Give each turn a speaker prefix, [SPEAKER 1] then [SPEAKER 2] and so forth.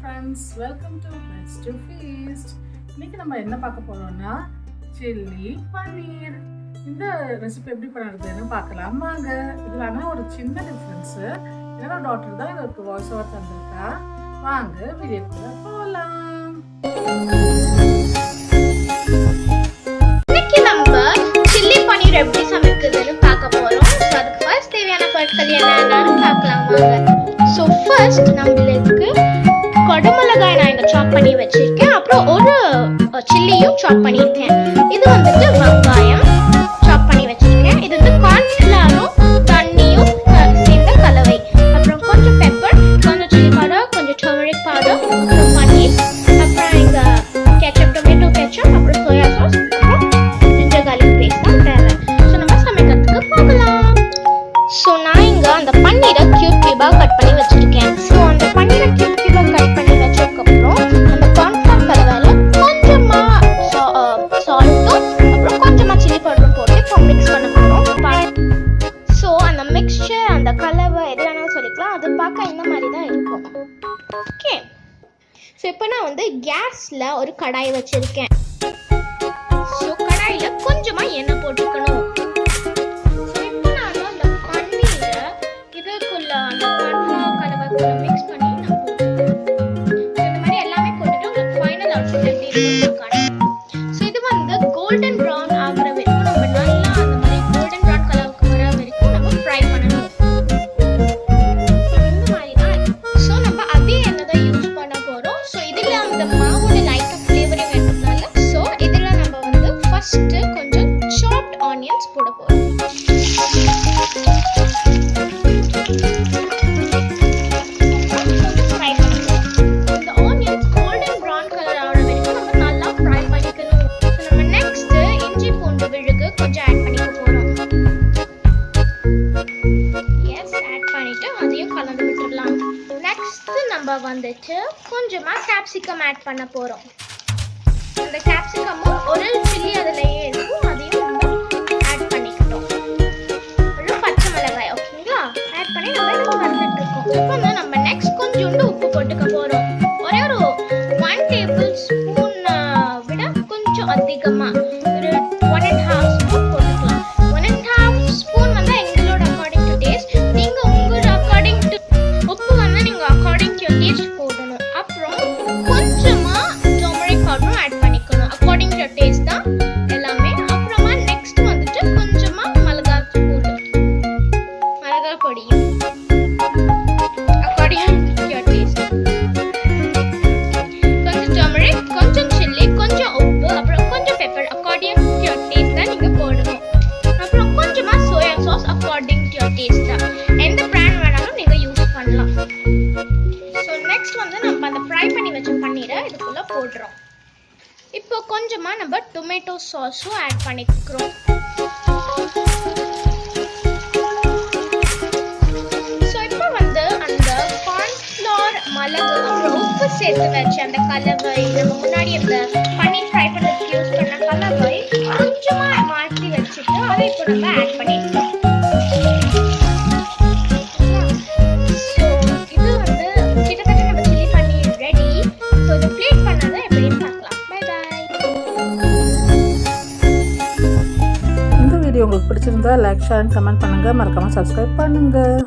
[SPEAKER 1] Friends welcome to best to feast இன்னைக்கு நம்ம என்ன பார்க்க போறோம்னா சில்லி பன்னீர். இந்த ரெசிபி எப்படி பண்ணுறதுன்னு பார்க்கலாம். வாங்க இதில் ஆனால் ஒரு சின்ன டிஃப்ரென்ஸு என்னோட டாக்டர் தான் இதற்கு வாய்ஸ் ஓவர் தந்திருக்கா. வாங்க வீடியோக்குள்ள போகலாம்
[SPEAKER 2] இன்னைக்கு நம்ம சில்லி பன்னீர் எப்படி சமைக்கிறதுன்னு பார்க்க போகிறோம் ஸோ அதுக்கு ஃபர்ஸ்ட் தேவையான பொருட்கள் என்னென்னு பார்க்கலாம். வாங்க. ஸோ ஃபர்ஸ்ட் நம்மளுக்கு மிளகாய் நான் இங்கே சாப் பண்ணி வச்சிருக்கேன். அப்புறம் ஒரு சில்லியும் சாப் பண்ணியிருக்கேன். இது வந்துட்டு வெங்காயம். மாதிரி தான் இருக்கும் ஓகே ஸோ இப்போ நான் வந்து கேஸில் ஒரு கடாய் வச்சுருக்கேன். ஸோ கடாயில் கொஞ்சமாக எண்ணெய் போட்டுக்கணும். ஸோ இப்போ நான் அந்த பன்னீரை இதுக்குள்ள அந்த கார்ன்ஃப்ளவர் கலவைக்குள்ள ஃபஸ்ட்டு கொஞ்சம் கலந்து ஆனியன்ஸ் நெக்ஸ்ட் போகிறோம் வந்துட்டு கொஞ்சமா கேப்சிகம் ஆட் பண்ண போறோம். அந்த கேப்சிகமும் ஒரு சில்லி வறுத்துட்டு இருக்கோம் நம்ம நெக்ஸ்ட் கொஞ்சோண்டு உப்பு போட்டுக்க போகிறோம் ஒரே ஒரு ஒன் டேபிள் ஸ்பூன் விட கொஞ்சம் அதிகமாக ஒரு ஒன் அண்ட் ஹாஃப் ஸ்பூன் வந்து நம்ம அந்த ஃப்ரை பண்ணி வச்ச பன்னீரை இதுக்குள்ளே போடுறோம் இப்போ கொஞ்சமாக நம்ம டொமேட்டோ சாஸும் ஆட் பண்ணிக்கிறோம். ஸோ இப்போ வந்து அந்த கார்ன்ஃப்ளவர் மிளகு அப்புறம் உப்பு சேர்த்து வச்ச அந்த கலவை நம்ம முன்னாடி அந்த பன்னீர் ஃப்ரை பண்ணுறதுக்கு யூஸ் பண்ண கலவை கொஞ்சமாக மாற்றி வச்சுட்டு அதை இப்போ நம்ம ஆட்
[SPEAKER 1] பிடிச்சிருந்தா லைக் ஷேர் கமெண்ட் பண்ணுங்க. மறக்காமல் சப்ஸ்கிரைப் பண்ணுங்க.